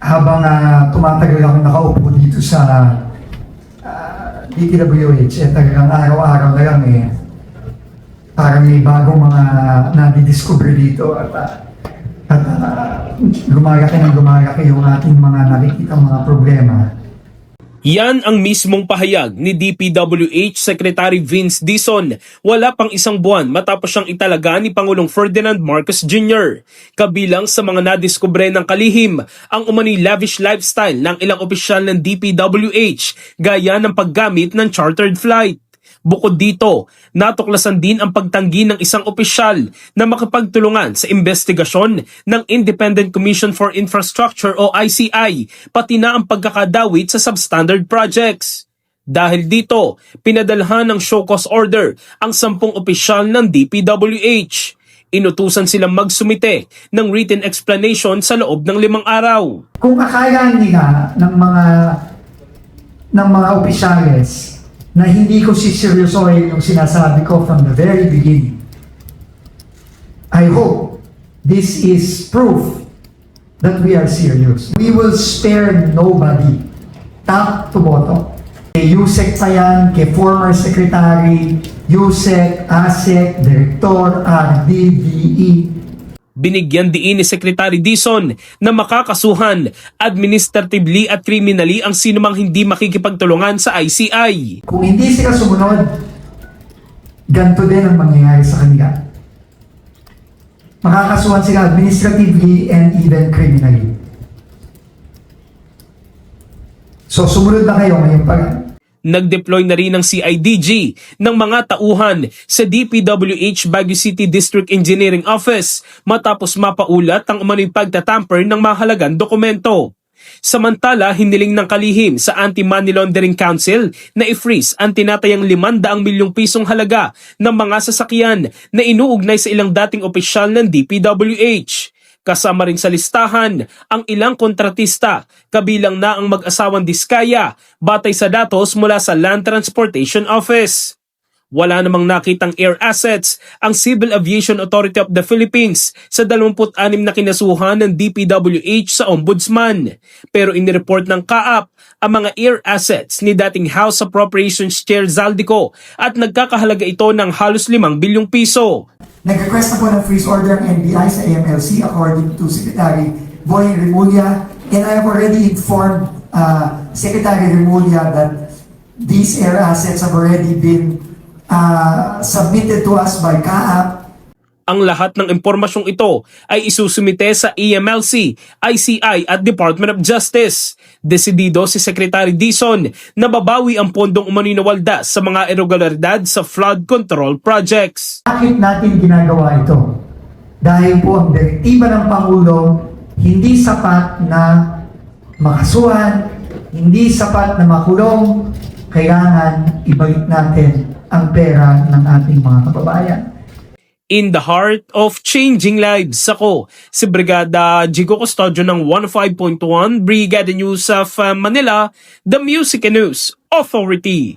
habang ah, tumatagal akong nakaupo dito sa ah, DPWH, eh talagang araw-araw na lang eh, parang may bagong mga nadidiscover dito at ah, at ah, lumalaki ng lumalaki yung ating mga nakikita mga problema. Yan ang mismong pahayag ni DPWH Secretary Vince Dison wala pang isang buwan matapos siyang italaga ni Pangulong Ferdinand Marcos Jr. Kabilang sa mga nadiskubre ng kalihim ang umani lavish lifestyle ng ilang opisyal ng DPWH gaya ng paggamit ng chartered flight. Bukod dito, natuklasan din ang pagtanggi ng isang opisyal na makipagtulungan sa investigasyon ng Independent Commission for Infrastructure o ICI, pati na ang pagkakadawit sa substandard projects. Dahil dito, pinadalhan ng show cause order ang sampung opisyal ng DPWH. Inutusan silang magsumite ng written explanation sa loob ng limang araw. Kung akala nila ng mga ng mga opisyales na hindi ko siseryosohin yung sinasabi ko from the very beginning, I hope this is proof that we are serious. We will spare nobody. Top to bottom. Kay Yusek pa yan, kay former secretary, Yusek, ASEC, Director, RD, DE, Binigyan diin ni Secretary Dison na makakasuhan administratively at criminally ang sinumang hindi makikipagtulungan sa ICI. Kung hindi sila sumunod, ganito din ang mangyayari sa kanila. Makakasuhan sila administratively and even criminally. So sumunod na kayo ngayon pa. Nag-deploy na rin ng CIDG ng mga tauhan sa DPWH Baguio City District Engineering Office matapos mapaulat ang umano'y pagtatamper ng mahalagang dokumento. Samantala, hiniling ng kalihim sa Anti-Money Laundering Council na i-freeze ang tinatayang 500 milyong pisong halaga ng mga sasakyan na inuugnay sa ilang dating opisyal ng DPWH. Kasama rin sa listahan ang ilang kontratista, kabilang na ang mag-asawang Diskaya, batay sa datos mula sa Land Transportation Office. Wala namang nakitang air assets ang Civil Aviation Authority of the Philippines sa 26 na kinasuhan ng DPWH sa Ombudsman. Pero inireport ng CAAP ang mga air assets ni dating House Appropriations Chair Zaldico at nagkakahalaga ito ng halos 5 bilyong piso. Nag-request na po ng freeze order ang NBI sa AMLC according to Secretary Boying Remulla. And I have already informed uh, Secretary Remulla that these air assets have already been uh, submitted to us by CAAP Ang lahat ng impormasyong ito ay isusumite sa EMLC, ICI at Department of Justice. Desidido si Secretary Dison na babawi ang pondong umano'y nawalda sa mga irregularidad sa flood control projects. Bakit natin ginagawa ito? Dahil po ang direktiba ng Pangulo hindi sapat na makasuhan, hindi sapat na makulong, kailangan ibalik natin ang pera ng ating mga kababayan. In the heart of changing lives, ako si Brigada Jigo Custodio ng 105.1 Brigada News of uh, Manila, the Music and News Authority.